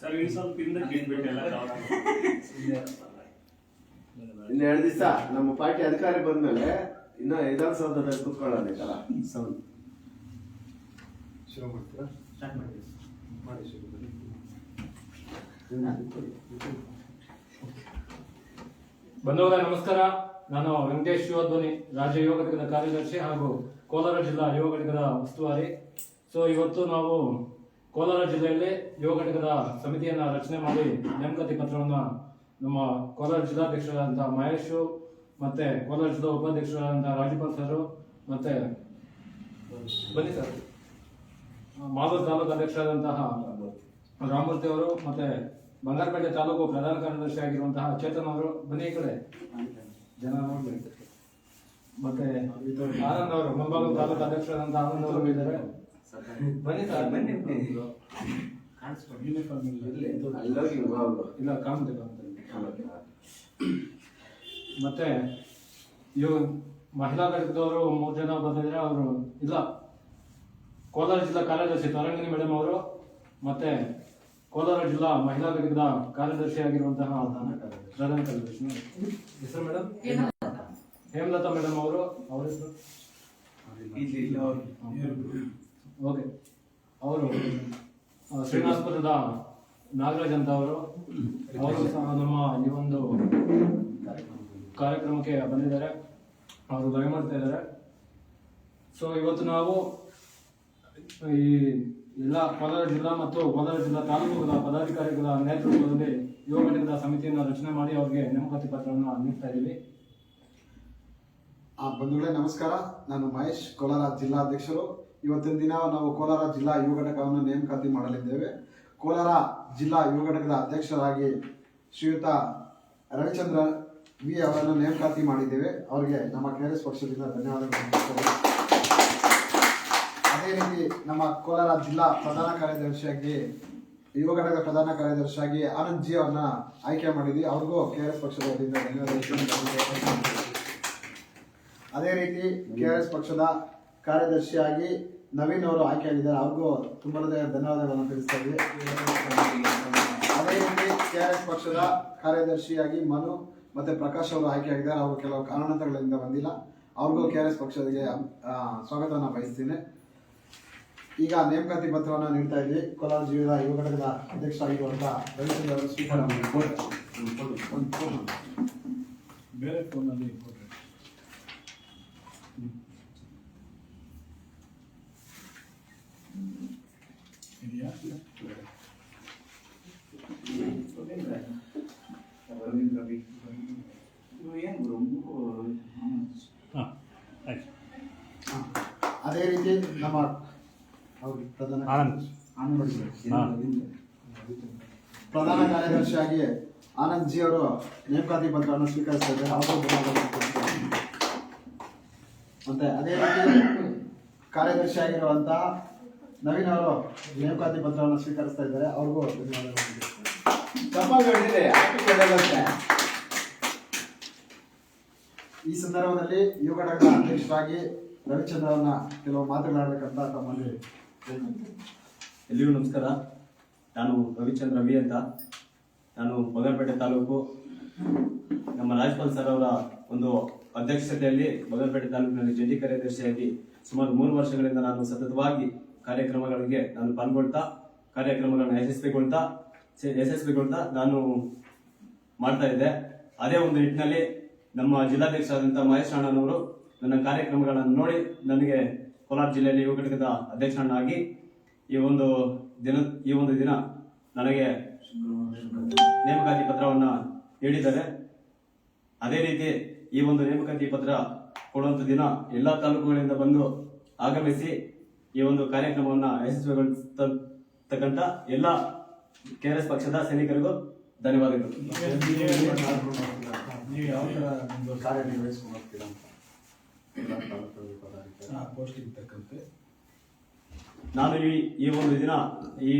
Sir ಇನ್ನು ಸ್ವಲ್ಪ ಹಿಂದಕ್ಕೆ ಇಟ್ಬಿಟ್ಟೆಲ್ಲ ಇನ್ನು ಎರಡು ದಿವಸ ನಮ್ಮ ಪಾರ್ಟಿ ಅಧಿಕಾರ ಬಂದ್ಮೇಲೆ ಇನ್ನ ವಿಧಾನಸೌಧದಲ್ಲಿ ಕುತ್ಕೊಳ್ಳೋದೈತಲ್ಲ ಸೌಂಡ್ ಶುರು ಮಾಡ್ತೀರಾ? ಮಾಡಿ ಶುರು ಮಾಡಿ. ಬಂಧುಗಳೇ ನಮಸ್ಕಾರ. ನಾನು ವೆಂಕಟೇಶ್ ಶಿವಧ್ವನಿ ರಾಜ್ಯ ಯೋಗ ಘಟಕದ ಕಾರ್ಯದರ್ಶಿ ಹಾಗೂ ಕೋಲಾರ ಜಿಲ್ಲಾ ಯೋಗ ಘಟಕದ ಉಸ್ತುವಾರಿ. ಸೊ ಇವತ್ತು ನಾವು ಕೋಲಾರ ಜಿಲ್ಲೆಯಲ್ಲಿ ಯುವ ಘಟಕದ ಸಮಿತಿಯನ್ನ ರಚನೆ ಮಾಡಿ ನೇಮಕಾತಿ ಪತ್ರವನ್ನ ನಮ್ಮ ಕೋಲಾರ ಜಿಲ್ಲಾಧ್ಯಕ್ಷರಾದಂತಹ ಮಹೇಶ್ ಮತ್ತೆ ಕೋಲಾರ ಜಿಲ್ಲಾ ಉಪಾಧ್ಯಕ್ಷರಾದಂತಹ ರಾಜಪಾಲ್ ಸರ್ ಮತ್ತೆ ಬನ್ನಿ ಸರ್. ಮಾದೂರು ತಾಲೂಕು ಅಧ್ಯಕ್ಷರಾದಂತಹ ರಾಮಮೂರ್ತಿ ಅವರು ಮತ್ತೆ ಬಂಗಾರಪೇಟೆ ತಾಲೂಕು ಪ್ರಧಾನ ಕಾರ್ಯದರ್ಶಿ ಆಗಿರುವಂತಹ ಚೇತನ್ ಅವರು ಬನ್ನಿ ಈ ಕಡೆ. ಜನ ನೋಡ್ಬೇಕು. ಮತ್ತೆ ಆನಂದ್ ಅವರು ಮುಂಭಾಗ ತಾಲೂಕು ಅಧ್ಯಕ್ಷರಾದಂತಹ ಆನಂದ್ ಅವರು ಇದ್ದಾರೆ. ಬನ್ನಿ ಸರ್ ಬನ್ನಿ. ಇಲ್ಲ ಅಂತ ಮತ್ತೆ ಇವ್ ಮಹಿಳಾ ಘಟಕದವರು ಮೂರು ಜನ ಬಂದಿದ್ರೆ ಅವರು ಇಲ್ಲ. ಕೋಲಾರ ಜಿಲ್ಲಾ ಕಾರ್ಯದರ್ಶಿ ತರಂಗಿಣಿ ಮೇಡಮ್ ಅವರು ಮತ್ತೆ ಕೋಲಾರ ಜಿಲ್ಲಾ ಮಹಿಳಾ ಘಟಕದ ಕಾರ್ಯದರ್ಶಿ ಆಗಿರುವಂತಹ ಪ್ರಧಾನ ಕಾರ್ಯದರ್ಶಿ. ಹೆಸರು ಮೇಡಮ್ ಹೇಮಲತಾ ಮೇಡಮ್ ಅವರು. ಅವ್ರ ಹೆಸರು? ಓಕೆ. ಅವರು ಶ್ರೀನಿವಾಸಪುರದ ನಾಗರಾಜ್ ಅಂತ ಅವರು ಅವರು ಸಹ ನಮ್ಮ ಈ ಒಂದು ಕಾರ್ಯಕ್ರಮಕ್ಕೆ ಬಂದಿದ್ದಾರೆ. ಅವರು ಲೈವ್ ಮಾಡ್ತಾ ಇದ್ದಾರೆ. ಸೊ ಇವತ್ತು ನಾವು ಈ ಎಲ್ಲ ಕೋಲಾರ ಜಿಲ್ಲಾ ಮತ್ತು ಕೋಲಾರ ಜಿಲ್ಲಾ ತಾಲೂಕುಗಳ ಪದಾಧಿಕಾರಿಗಳ ನೇತೃತ್ವದಲ್ಲಿ ಯುವ ಘಟಕದ ಸಮಿತಿಯನ್ನು ರಚನೆ ಮಾಡಿ ಅವರಿಗೆ ನೇಮಕಾತಿ ಪತ್ರವನ್ನು ನೀಡ್ತಾ ಇದ್ದೀವಿ. ಆ ಬಂಧುಗಳೇ ನಮಸ್ಕಾರ. ನಾನು ಮಹೇಶ್, ಕೋಲಾರ ಜಿಲ್ಲಾಧ್ಯಕ್ಷರು. ಇವತ್ತಿನ ದಿನ ನಾವು ಕೋಲಾರ ಜಿಲ್ಲಾ ಯುವ ಘಟಕವನ್ನು ನೇಮಕಾತಿ ಮಾಡಲಿದ್ದೇವೆ. ಕೋಲಾರ ಜಿಲ್ಲಾ ಯುವ ಘಟಕದ ಅಧ್ಯಕ್ಷರಾಗಿ ಶ್ರೀಯುತ ರವಿಚಂದ್ರ ವಿ ಅವರನ್ನು ನೇಮಕಾತಿ ಮಾಡಿದ್ದೇವೆ. ಅವರಿಗೆ ನಮ್ಮ ಕೆಆರ್ಎಸ್ ಪಕ್ಷದಿಂದ ಧನ್ಯವಾದಗಳು ಅದೇ ರೀತಿ ನಮ್ಮ ಕೋಲಾರ ಜಿಲ್ಲಾ ಪ್ರಧಾನ ಕಾರ್ಯದರ್ಶಿಯಾಗಿ, ಯುವ ಘಟಕದ ಪ್ರಧಾನ ಕಾರ್ಯದರ್ಶಿಯಾಗಿ ಆನಂದ್ ಜಿ ಅವರನ್ನ ಆಯ್ಕೆ ಮಾಡಿದ್ವಿ. ಅವ್ರಿಗೂ ಕೆಆರ್ಎಸ್ ಪಕ್ಷದ ವತಿಯಿಂದ ಧನ್ಯವಾದಗಳು ಅದೇ ರೀತಿ ಎಸ್ ಪಕ್ಷದ ಕಾರ್ಯದರ್ಶಿಯಾಗಿ ನವೀನ್ ಅವರು ಆಯ್ಕೆಯಾಗಿದ್ದಾರೆ ಅವ್ರಿಗೂ ತುಂಬಾ ಧನ್ಯವಾದಗಳನ್ನು ತಿಳಿಸ್ತಾ ಇದ್ದೀವಿ. ಅದೇ ರೀತಿ ಎಸ್ ಪಕ್ಷದ ಕಾರ್ಯದರ್ಶಿಯಾಗಿ ಮನು ಮತ್ತೆ ಪ್ರಕಾಶ್ ಅವರು ಆಯ್ಕೆಯಾಗಿದ್ದಾರೆ ಅವರು ಕೆಲವು ಕಾರಣಾಂತರಗಳಿಂದ ಬಂದಿಲ್ಲ. ಅವ್ರಿಗೂ ಕೆಆರ್ಎಸ್ ಪಕ್ಷದಿಗೆ ಆ, ಸ್ವಾಗತವನ್ನು ಬಯಸ್ತೀನಿ. ಈಗ ನೇಮಕಾತಿ ಪತ್ರವನ್ನು ನೀಡ್ತಾ ಇದ್ವಿ ಕೋಲಾರ ಜೀವದ ಯುವ ಘಟಕದ ಅಧ್ಯಕ್ಷರಾಗಿರುವಂತಹ ರವಿಚಂದ್ರ ಅವರು ಸ್ವೀಕಾರ ಮಾಡಿ. ಬೇರೆ ಫೋನಲ್ಲಿ ಅದೇ ರೀತಿ ನಮ್ಮ ಅವ್ರು ಪ್ರಧಾನ ಆನಂದ್. ಪ್ರಧಾನ ಕಾರ್ಯದರ್ಶಿಯಾಗಿ ಆನಂದ್ ಜಿ ಅವರು ನೇಮಕಾತಿ ಪತ್ರವನ್ನು ತಿಳಿಸ್ತಾರೆ. ಮತ್ತೆ ಅದೇ ರೀತಿ ಕಾರ್ಯದರ್ಶಿಯಾಗಿರುವಂತಹ ನವೀನ್ ಅವರು ನೇಮಕಾತಿ ಪತ್ರವನ್ನು ಸ್ವೀಕರಿಸ್ತಾ ಇದ್ದಾರೆ ಅವ್ರಿಗೂ ಧನ್ಯವಾದಗಳು. ಈ ಸಂದರ್ಭದಲ್ಲಿ ಯುವ ಘಟಕದ ಅಧ್ಯಕ್ಷರಾಗಿ ರವಿಚಂದ್ರ ಅವರನ್ನ ಕೆಲವು ಮಾತುಗಳಾಡಬೇಕಂತ ತಮ್ಮಲ್ಲಿ ಎಲ್ಲಿಗೂ ನಮಸ್ಕಾರ. ನಾನು ರವಿಚಂದ್ರ ವಿ ಅಂತ. ನಾನು ಬಗಲ್ಪೇಟೆ ತಾಲೂಕು. ನಮ್ಮ ರಾಜ್ಪಾಲ್ ಸರ್ ಅವರ ಒಂದು ಅಧ್ಯಕ್ಷತೆಯಲ್ಲಿ ಬಗಲ್ಪೇಟೆ ತಾಲೂಕಿನಲ್ಲಿ ಜಂಟಿ ಕಾರ್ಯದರ್ಶಿಯಾಗಿ ಸುಮಾರು ಮೂರು ವರ್ಷಗಳಿಂದ ನಾನು ಸತತವಾಗಿ ಕಾರ್ಯಕ್ರಮಗಳಿಗೆ ನಾನು ಪಾಲ್ಗೊಳ್ತಾ, ಕಾರ್ಯಕ್ರಮಗಳನ್ನ ಯಶಸ್ವಿಗೊಳ್ತಾ ಯಶಸ್ವಿಗೊಳ್ತಾ ನಾನು ಮಾಡ್ತಾ ಇದ್ದೆ. ಅದೇ ಒಂದು ನಿಟ್ಟಿನಲ್ಲಿ ನಮ್ಮ ಜಿಲ್ಲಾಧ್ಯಕ್ಷರಾದಂತಹ ಮಹೇಶ್ ಅಣ್ಣನವರು ನನ್ನ ಕಾರ್ಯಕ್ರಮಗಳನ್ನು ನೋಡಿ ನನಗೆ ಕೋಲಾರ ಜಿಲ್ಲೆಯಲ್ಲಿ ಯುವ ಘಟಕದ ಅಧ್ಯಕ್ಷರನ್ನಾಗಿ ಈ ಒಂದು ದಿನ, ಈ ಒಂದು ದಿನ ನನಗೆ ನೇಮಕಾತಿ ಪತ್ರವನ್ನ ನೀಡಿದ್ದಾರೆ. ಅದೇ ರೀತಿ ಈ ಒಂದು ನೇಮಕಾತಿ ಪತ್ರ ಕೊಡುವಂತ ದಿನ ಎಲ್ಲಾ ತಾಲೂಕುಗಳಿಂದ ಬಂದು ಆಗಮಿಸಿ ಈ ಒಂದು ಕಾರ್ಯಕ್ರಮವನ್ನ ಯಶಸ್ವಿಗೊಳಿಸ್ತಕ್ಕಂಥ ಎಲ್ಲ ಕೆ ಪಕ್ಷದ ಸೈನಿಕರಿಗೂ ಧನ್ಯವಾದಗಳು. ನೀವು ಯಾವ ಥರ ಒಂದು. ತಕ್ಕಂತೆ. ನಾನು ಈ ಈ ಒಂದು ದಿನ ಈ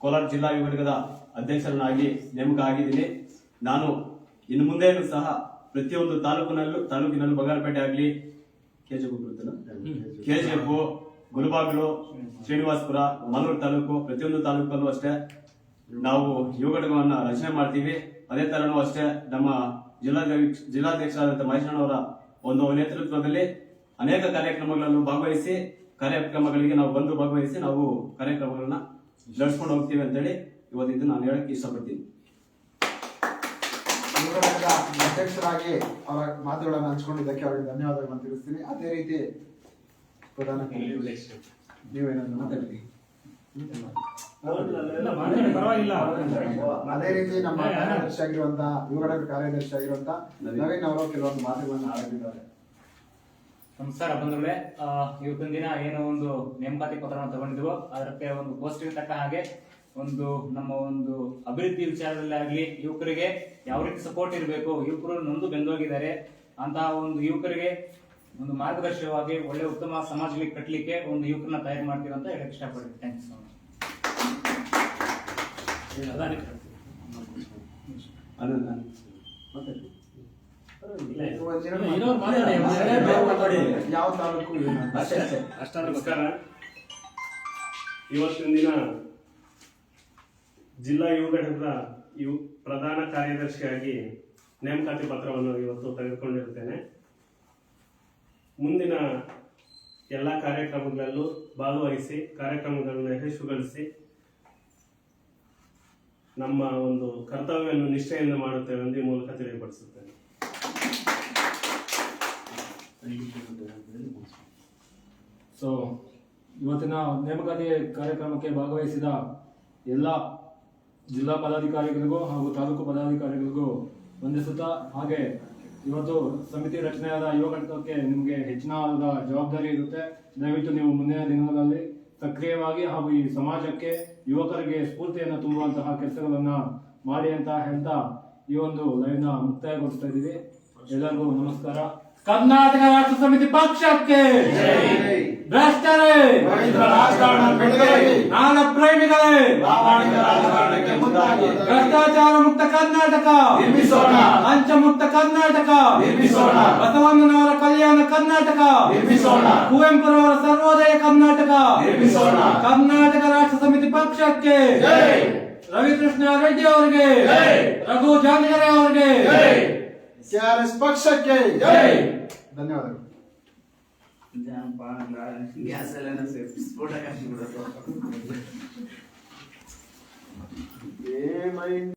ಕೋಲಾರ ಜಿಲ್ಲಾ ವಿಭಾಗದ ಘಟಕದ ಅಧ್ಯಕ್ಷರನ್ನಾಗಿ ನೇಮಕ ಆಗಿದ್ದೀನಿ ನಾನು ಇನ್ನು ಮುಂದೆಯೂ ಸಹ ಪ್ರತಿಯೊಂದು ತಾಲೂಕಿನಲ್ಲೂ ತಾಲೂಕಿನಲ್ಲೂ ಬಂಗಾರಪೇಟೆ ಆಗಲಿ ಕೆ ಜಿ ಕೆಜಿಎಫ್ ಗುಲ್ಬಾಗ್ಲು, ಶ್ರೀನಿವಾಸ್ಪುರ, ಮಲ್ಲೂರು ತಾಲೂಕು, ಪ್ರತಿಯೊಂದು ತಾಲೂಕಲ್ಲೂ ಅಷ್ಟೇ ನಾವು ಯುವ ರಚನೆ ಮಾಡ್ತೀವಿ. ಅದೇ ತರನೂ ಅಷ್ಟೇ ನಮ್ಮ ಜಿಲ್ಲಾಧ್ಯಕ್ಷ, ಜಿಲ್ಲಾಧ್ಯಕ್ಷರಾದಂಥ ಮಹೇಶಣ್ಣವರ ಒಂದು ನೇತೃತ್ವದಲ್ಲಿ ಅನೇಕ ಕಾರ್ಯಕ್ರಮಗಳನ್ನು ಭಾಗವಹಿಸಿ, ಕಾರ್ಯಕ್ರಮಗಳಿಗೆ ನಾವು ಬಂದು ಭಾಗವಹಿಸಿ ನಾವು ಕಾರ್ಯಕ್ರಮಗಳನ್ನ ನಡೆಸ್ಕೊಂಡು ಹೋಗ್ತೀವಿ ಅಂತೇಳಿ ಇವತ್ತಿದ್ದು ನಾನು ಹೇಳಕ್ಕೆ ಇಷ್ಟಪಡ್ತೀನಿ. ಅಧ್ಯಕ್ಷರಾಗಿ ಅವರ ಮಾತುಗಳನ್ನು ಹಂಚ್ಕೊಂಡಿದ್ದಕ್ಕೆ ಅವರಿಗೆ ಧನ್ಯವಾದಗಳನ್ನು ತಿಳಿಸ್ತೀನಿ. ಅದೇ ರೀತಿ ಪ್ರಧಾನ. ನೀವೇನಾದ್ರು ಅದೇ ರೀತಿ ನಮ್ಮ ಕಾರ್ಯದರ್ಶಿ ಆಗಿರುವಂತಹ ಯುವ ಘಟಕ ಕಾರ್ಯದರ್ಶಿ ಆಗಿರುವಂತಹ ನವೀನ್ ಅವರು ಕೆಲವೊಂದು ಮಾತುಗಳನ್ನು ಆಡಲಿದ್ದಾರೆ ನಮಸ್ಕಾರ ಬಂಧುಗಳೇ. ಇವತ್ತಿನ ದಿನ ಏನು ಒಂದು ನೇಮಕಾತಿ ಪತ್ರವನ್ನು ತಗೊಂಡಿದ್ವು. ಅದಕ್ಕೆ ಒಂದು ಪೋಸ್ಟಿಗೆ ತಕ್ಕ ಹಾಗೆ ಒಂದು ನಮ್ಮ ಒಂದು ಅಭಿವೃದ್ಧಿ ವಿಚಾರದಲ್ಲಿ ಆಗ್ಲಿ ಯುವಕರಿಗೆ ಯಾವ ರೀತಿ ಸಪೋರ್ಟ್ ಇರಬೇಕು ಯುವಕರು ನೊಂದು ಬೆಂದೋಗಿದ್ದಾರೆ ಅಂತಹ ಒಂದು ಯುವಕರಿಗೆ ಒಂದು ಮಾರ್ಗದರ್ಶಕವಾಗಿ ಒಳ್ಳೆ ಉತ್ತಮ ಸಮಾಜಕ್ಕೆ ಕಟ್ಟಲಿಕ್ಕೆ ಒಂದು ಯುವಕರನ್ನ ತಯಾರು ಮಾಡ್ತೀವಿ ಅಂತ ಹೇಳಕ್ ಇಷ್ಟಪಡ್ತೀನಿ. ಥ್ಯಾಂಕ್ ಯು ಸೊ ಮಚ್ ನಮಸ್ಕಾರ. ಇವತ್ತಿನ ದಿನ ಜಿಲ್ಲಾ ಯುವ ಘಟಕದ ಯು ಪ್ರಧಾನ ಕಾರ್ಯದರ್ಶಿಯಾಗಿ ನೇಮಕಾತಿ ಪತ್ರವನ್ನು ಇವತ್ತು ತೆಗೆದುಕೊಂಡಿರುತ್ತೇನೆ. ಮುಂದಿನ ಎಲ್ಲ ಕಾರ್ಯಕ್ರಮಗಳಲ್ಲೂ ಭಾಗವಹಿಸಿ, ಕಾರ್ಯಕ್ರಮಗಳನ್ನು ಯಶಸ್ವಿಗೊಳಿಸಿ ನಮ್ಮ ಒಂದು ಕರ್ತವ್ಯವನ್ನು ನಿಷ್ಠೆಯನ್ನು ಮಾಡುತ್ತೇವೆ ಎಂದು ಈ ಮೂಲಕ ತಿಳಿಯಪಡಿಸುತ್ತೇನೆ. ಸೊ ಇವತ್ತಿನ ನೇಮಕಾತಿ ಕಾರ್ಯಕ್ರಮಕ್ಕೆ ಭಾಗವಹಿಸಿದ ಎಲ್ಲ ಜಿಲ್ಲಾ ಪದಾಧಿಕಾರಿಗಳಿಗೂ ಹಾಗೂ ತಾಲೂಕು ಪದಾಧಿಕಾರಿಗಳಿಗೂ ವಂದಿಸುತ್ತಾ, ಹಾಗೆ ಇವತ್ತು ಸಮಿತಿ ರಚನೆಯಾದ ಯುವ ನಿಮಗೆ ಹೆಚ್ಚಿನ ಜವಾಬ್ದಾರಿ ಇರುತ್ತೆ. ದಯವಿಟ್ಟು ನೀವು ಮುಂದಿನ ದಿನಗಳಲ್ಲಿ ಸಕ್ರಿಯವಾಗಿ ಹಾಗೂ ಈ ಸಮಾಜಕ್ಕೆ ಯುವಕರಿಗೆ ಸ್ಫೂರ್ತಿಯನ್ನು ತುಂಬುವಂತಹ ಕೆಲಸಗಳನ್ನ ಮಾಡಿ ಅಂತ ಹೇಳ್ತಾ ಈ ಒಂದು ಲೈನ್ ಮುಕ್ತಾಯಗೊಳಿಸ್ತಾ ಇದ್ದೀವಿ. ಎಲ್ಲರಿಗೂ ನಮಸ್ಕಾರ. ಕರ್ನಾಟಕ ರಾಷ್ಟ್ರ ಸಮಿತಿ ಪಕ್ಷಕ್ಕೆ! ಭ್ರಷ್ಟರೇ ನಾನ ಪ್ರೇಮಿಗಳೇ ಭ್ರಷ್ಟಾಚಾರ ಮುಕ್ತ ಕರ್ನಾಟಕ ನಿರ್ಮಿಸೋಣ. ಲಂಚ ಮುಕ್ತ ಕರ್ನಾಟಕ ನಿರ್ಮಿಸೋಣ. ಬಸವಣ್ಣನವರ ಕಲ್ಯಾಣ ಕರ್ನಾಟಕ ನಿರ್ಮಿಸೋಣ. ಕುವೆಂಪುರವರ ಸರ್ವೋದಯ ಕರ್ನಾಟಕ ನಿರ್ಮಿಸೋಣ. ಕರ್ನಾಟಕ ರಾಷ್ಟ್ರ ಸಮಿತಿ ಪಕ್ಷಕ್ಕೆ. ರವಿಕೃಷ್ಣ ರೆಡ್ಡಿ ಅವರಿಗೆ. ರಘು ಜಾನಗರೆ ಅವರಿಗೆ ಸಿಆರ್ಎಸ್ ಪಕ್ಷಕ್ಕೆ. ಧನ್ಯವಾದಗಳು ಗ್ಯಾಸ್ ಎಲ್ಲ ಸ್ಫೋಟ ಕಾಶಿ ಬಿಡೋದು ಏ ಮೈ